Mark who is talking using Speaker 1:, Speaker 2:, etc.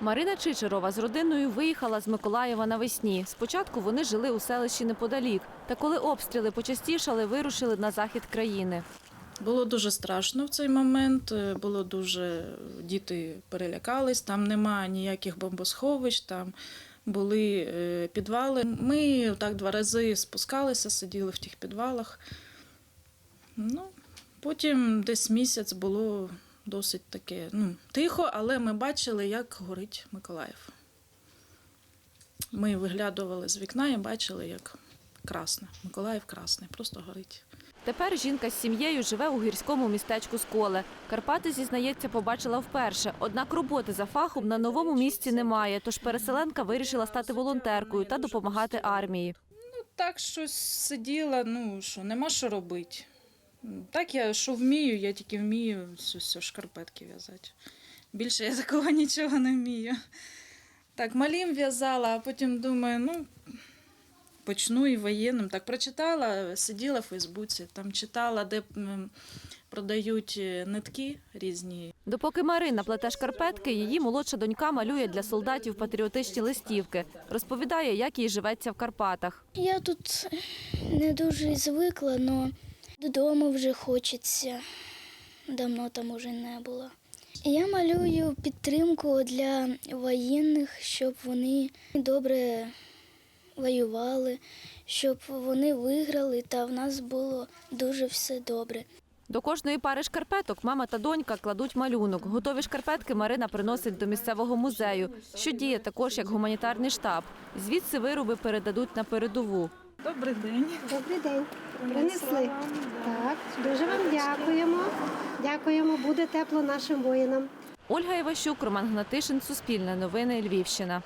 Speaker 1: Марина Чичерова з родиною виїхала з Миколаєва навесні. Спочатку вони жили у селищі неподалік. Та коли обстріли почастішали, вирушили на захід країни.
Speaker 2: Було дуже страшно в цей момент. е, Було дуже діти перелякались. Там немає ніяких бомбосховищ, там були е, підвали. Ми так два рази спускалися, сиділи в тих підвалах. Ну, потім десь місяць було досить таке ну, тихо, але ми бачили, як горить Миколаїв. Ми виглядували з вікна і бачили, як красне. Миколаїв красний, просто горить.
Speaker 1: Тепер жінка з сім'єю живе у гірському містечку Сколе. Карпати, зізнається, побачила вперше. Однак роботи за фахом на новому місці немає, тож переселенка вирішила стати волонтеркою та допомагати армії.
Speaker 2: Ну, так щось сиділа, ну що, нема що робити. Так я що вмію, я тільки вмію все, все шкарпетки в'язати. Більше я такого нічого не вмію. Так, малім в'язала, а потім думаю, ну, почну і воєнним. Так прочитала, сиділа в Фейсбуці, там читала, де продають е, нитки різні.
Speaker 1: Допоки Марина плете шкарпетки, її молодша донька малює для солдатів патріотичні листівки. Розповідає, як їй живеться в Карпатах.
Speaker 3: Я тут не дуже звикла, але додому вже хочеться. Давно там уже не було. Я малюю підтримку для воєнних, щоб вони добре воювали, щоб вони виграли, та в нас було дуже все добре.
Speaker 1: До кожної пари шкарпеток мама та донька кладуть малюнок. Готові шкарпетки Марина приносить до місцевого музею, що діє також як гуманітарний штаб. Звідси вироби передадуть на передову.
Speaker 2: Добрий день.
Speaker 4: Добрий день. Принесли. Так, дуже вам дякуємо. Дякуємо, буде тепло нашим воїнам.
Speaker 1: Ольга Іващук, Роман Гнатишин, Суспільне новини, Львівщина.